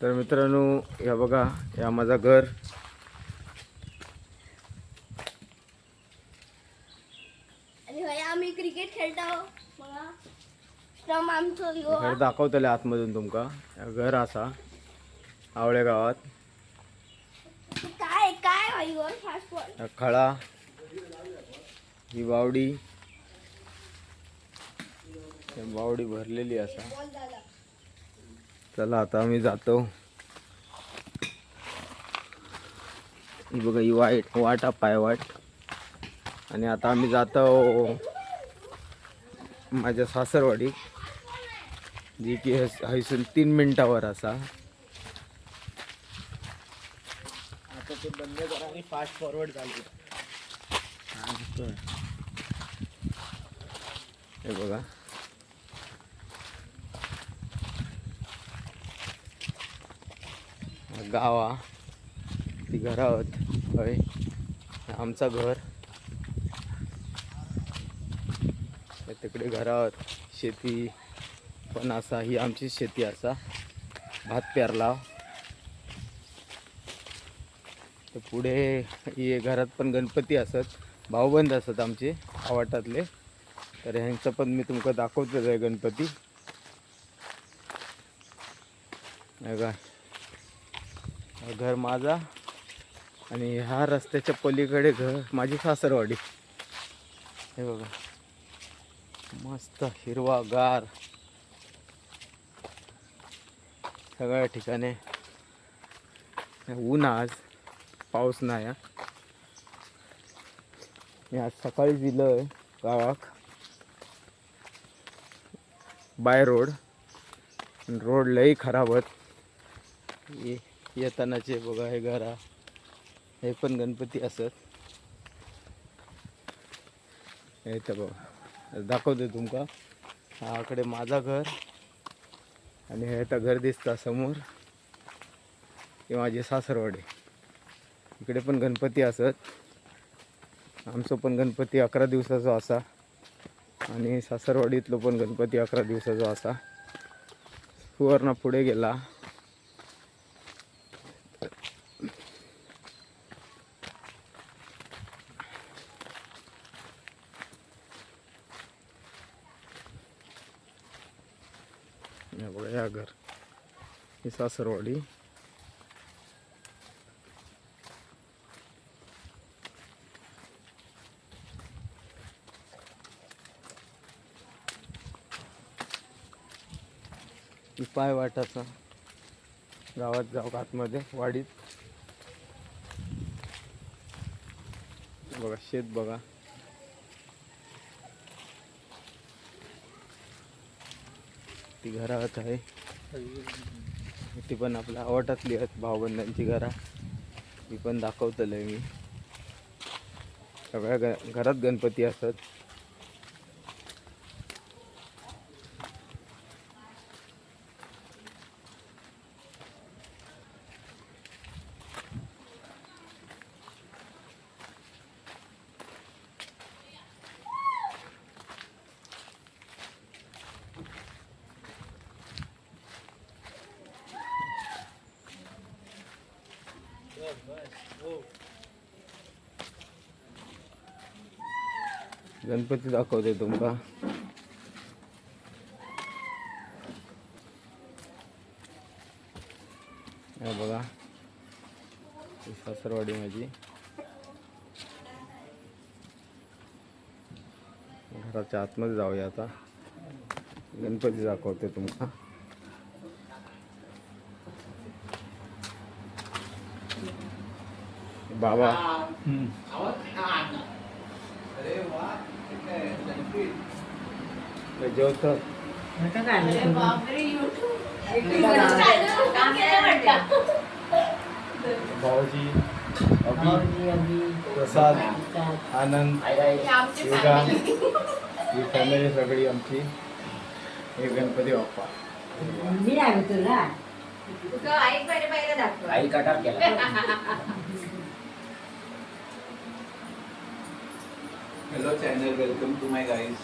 तर मित्रांनो या बघा या माझा घर. आम्ही क्रिकेट यो घर दाखवतले आतमधून तुमका. घर असा. आवळे गावात. काय काय या खळा. ही बावडी. ही बावडी भरलेली असा. चला आता आम्ही जातो. ही बघा ही वाईट वाटा पायवाट आणि आता आम्ही जातो माझ्या सासरवाडी जी की हस- हैसून तीन मिनिटावर असा. आता ते बंद करा आणि फास्ट फॉरवर्ड झाली हे बघा. गावा ती घरात होय. आमचं घर. तिकडे घरावत शेती पण असा ही आमची शेती असा. भात पेरला. तर पुढे हे घरात पण गणपती असत भाऊबंद असत आमचे आवाटातले. तर ह्यांचं पण मी तुमका दाखवतोच आहे गणपती. हे काय घर माझा आणि ह्या रस्त्याच्या पलीकडे घर माझी सासरवाडी. हे बघा. मस्त हिरवा गार सगळ्या ठिकाणी. ऊन आज. पाऊस नाही मी आज सकाळी दिलं गावाक. By road. रोड लई खराब होत येतानाचे बघा हे घरा. हे पण गणपती असत. हे तर बघा. दाखवते तुमका. हाकडे माझा घर. आणि हे तर घर दिसता समोर. हे माझे सासरवाडी. इकडे पण गणपती असत. आमचं पण गणपती अकरा दिवसाचा असा. आणि सासरवाडीतलो पण गणपती अकरा दिवसाचा असा. सुवर्ण पुढे गेला हे बघा या घर ही सासरवाडी पाय वाटाचा गावात जाऊ आतमध्ये वाडीत. बघा शेत बघा. ती घरात आहे. ती पण आपल्या आवटातली आहेत भावबंधांची घरा. ती पण दाखवतलंय मी. सगळ्या ग घरात गणपती असतात. गणपती दाखवते तुमका. हे बघा सासरवाडी माझी. घराच्या आतमध्ये जाऊया आता. गणपती दाखवते तुमका. बाबा. जेवतात भाऊजी अभि प्रसाद आनंद योगा ही फॅमिली सगळी आमची. हे गणपती बाप्पा. मी आहे तुला. आई कटार केला. Hello channel, welcome to my guys.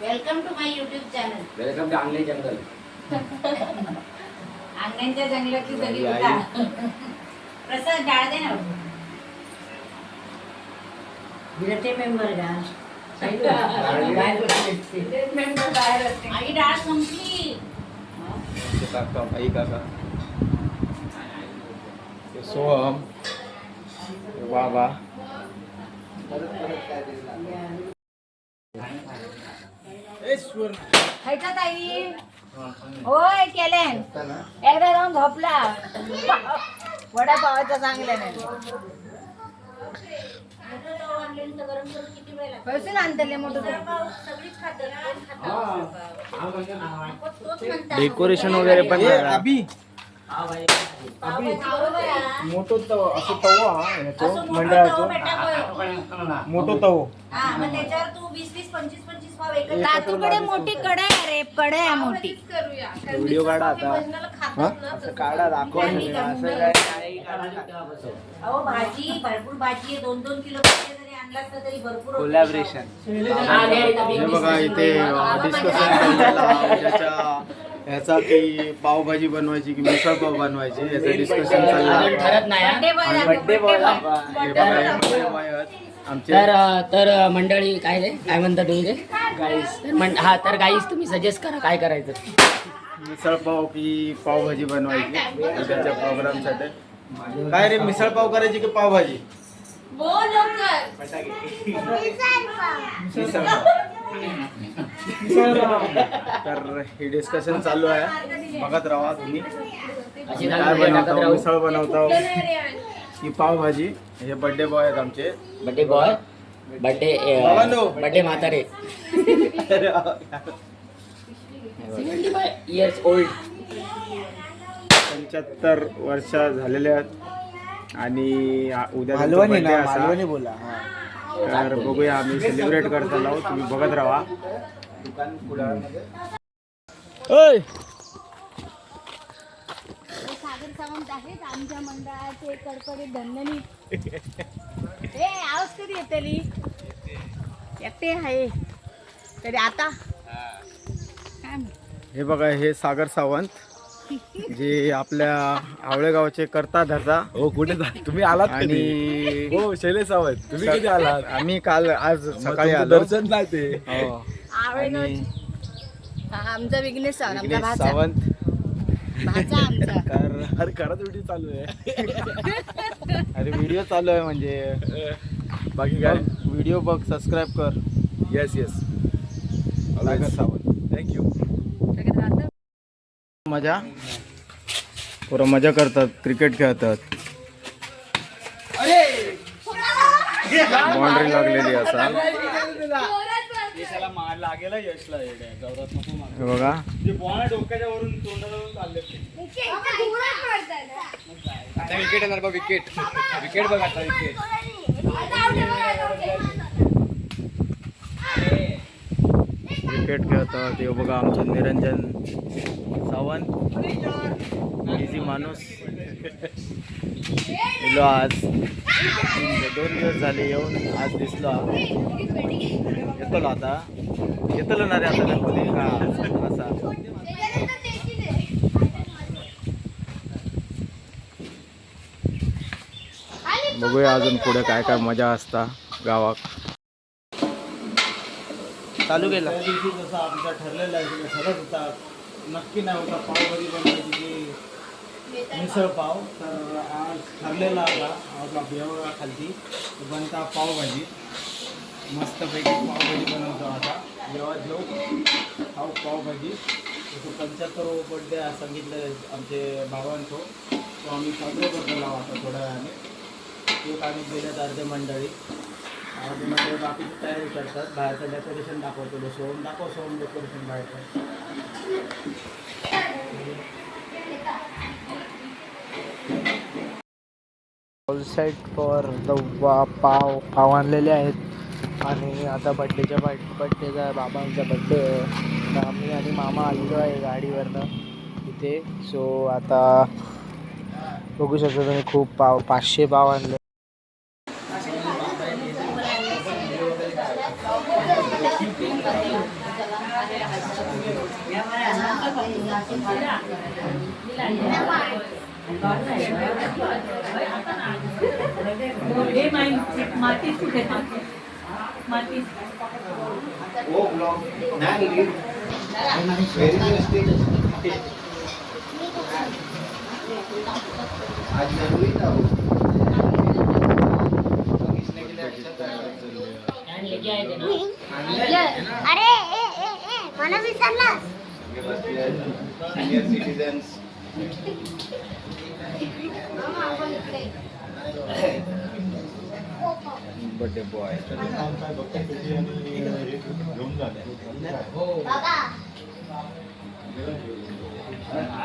Welcome to my YouTube channel. Welcome to आंगले जंगल. अंगणच्या जंगलाची सगळी. उठा. प्रसाद डाळ दे ना विरते मेंबर डाळ आई काका. हे सोहम. बाबा. खायचा ताई. होय केले. एकदा जाऊन झोपला. वडा पावाचा चांगला नाही. पैसे आणतले मोठं डेकोरेशन वगैरे पण अभि मोठो तव असं तव हा मंडळाचो मोठो तव तातूकडे मोठी आहे रे कढई आहे मोठी. व्हिडिओ काढा आता. हा? असं काढा दाखवा. भाजी भरपूर भाजी आहे. दोन दोन किलो भाजी जरी आणलास ना तरी भरपूर होते. हे बघा इथे डिस्कशन ह्याचा की पावभाजी बनवायची की मिसळ पाव बनवायची याचं डिस्कशन चाललं हा. हे हे. आमचे तर तर मंडळी काय रे? काय म्हणता तुम्ही ते? गाईस तर हा तर गाईस तुम्ही सजेस्ट करा काय करायचं? मिसळ पाव की पावभाजी बनवायची उद्याच्या प्रोग्रामसाठी काय रे मिसळ पाव करायची की पावभाजी? मिसळ पाव. तर हे डिस्कशन चालू आहे बघत राहा तुम्ही अशी काय बनवता मिसळ बनवता ही पावभाजी हे बर्थडे बॉय आहेत आमचे बर्थडे बॉय बर्थडे बाबांनो. बर्थडे म्हातारे इयर्स ओल्ड पंच्याहत्तर वर्ष झालेले आहेत आणि उद्या त्यांचा बोला हा. तर बघूया आम्ही सेलिब्रेट करत आहोत तुम्ही बघत राहा. ओय! सागर सावंत आहेत आमच्या मंडळाचे कडकडे धन्यनी ए आवाज कधी येतली एकटे आहे. तरी आता? काय. हे बघा हे सागर सावंत. जे आपल्या आवळेगावचे करता धरता. हो कुठे जा तुम्ही आलात? आणि हो शैलेश सावंत तुम्ही कधी आलात? आम्ही काल आज सकाळी तुमचं आलो. दर्शन नाही ते? हो. हा, आमचा विघ्नेश सावंत आमचा विघ्नेश भाचा. सावंत. भाचा आमचा. तर अरे खरंच व्हिडिओ चालू आहे. अरे व्हिडिओ चालू आहे म्हणजे. बाकी काय? व्हिडिओ बघ सबस्क्राईब कर. Yes yes Sagar Sawant. Thank you मजा? पोरं मजा करतात क्रिकेट खेळतात. बाउंड्री लागलेली असा हे बघा. विकेट येणार बघ विकेट विकेट बघ आता विकेट क्रिकेट खेळतात हे बघा आमचे निरंजन. सावंत. इझी माणूस. इलो आज. दोन दिवस झाले येऊन आज दिसलो येतो येतलो आता. येतलो ना रे आता दाखवली हा असा. बघूया अजून पुढे काय काय मजा असता गावात. चालू केला. आमचा ठरलेला आहे नक्की नाही होता. पावभाजी बनवायची जी मिसळ पाव तर आज ठरलेला होता आपला बेवळा खालती बनता पावभाजी. मस्तपैकी पावभाजी बनवतो आता. जेव्हा जेव खाऊ पावभाजी. तो पंच्याहत्तर बड्डे सांगितलं आमचे भावांचो. तो आम्ही साजरा करतो लावा आता थोड्या वेळाने. केक आम्ही गेल्यात अर्धे मंडळी. अर्धे मंडळी बाकीची तयारी करतात. बाहेरचं डेकोरेशन दाखवतो. सोहम दाखव सोहम डेकोरेशन बाहेरचं. Side for the pav pav आणलेले आहेत. आणि आता बड्डेच्या बड्डेचा बाबांचा बड्डे आहे. आम्ही आणि मामा आलेलो आहे गाडीवरनं इथे. सो आता बघू शकतो तुम्ही खूप पाव पाचशे पाव आणले. ओ ब्लॉग नाही आज जरूरी था वो किसने के लिए अच्छा था अरे ए ए ए मला विसरलास सगळे बसले सिनियर सिटीजन्स बर्थडे बॉय बाबा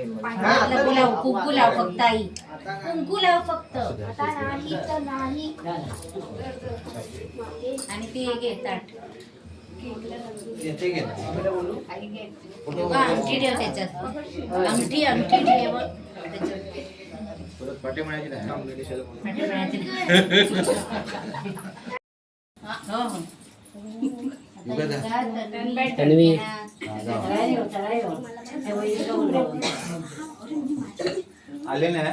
कुंकू लाव कुंकू लाव फक्त आई कुंकू लाव फक्त आता नाही तर नाही आणि ती घेतात अंगठी ठेव त्याच्यात अंगठी अंगठी ठेव त्याच्यात. म्हणायची हो, हो. तन्वी. आले ना?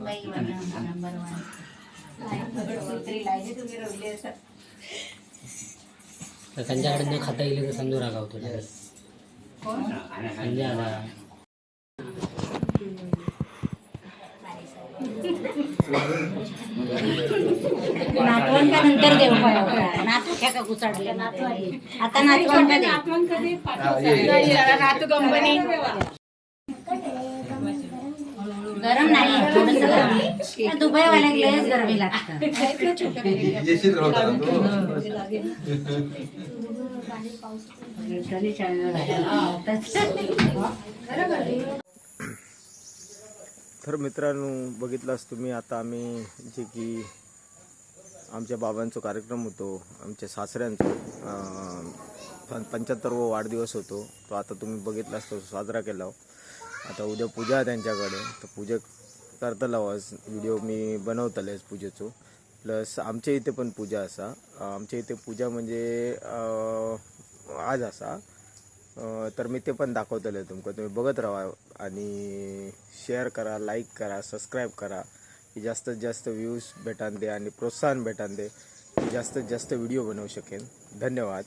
बाई, नंबर वन. कुत्री लायली तुम्ही रवली असं. तर त्यांच्याकडे न खाता येईल तर समजू रागावतो संजय आला. नातवंड का नंतर पाहिजे नातू घ्या का घुसाडले आता नातवंड दे नातू कंपनी गरम नाही थोडस गरम. दुबईवाल्या लयच गरमी लागतं. तर मित्रांनो बघितलास तुम्ही आता आम्ही जे की आमच्या बाबांचा कार्यक्रम होतो आमच्या सासऱ्यांचा पं पंच्याहत्तरवा वाढदिवस होतो. तो आता तुम्ही बघितलास तो साजरा केला. आता उद्या पूजा आहे त्यांच्याकडे. तर पूजा करतला व्हिडिओ मी बनवतलेच पूजेचो. प्लस आमच्या इथे पण पूजा असा. आमच्या इथे पूजा म्हणजे आज असा. तर मी ते पण दाखवतले तुमका. तुम्ही बघत राहा. आणि शेअर करा लाईक करा सबस्क्राईब करा. की जास्तीत जास्त व्ह्यूज भेटान दे आणि प्रोत्साहन भेटान दे. की जास्तीत जास्त व्हिडिओ बनवू शकेन. धन्यवाद.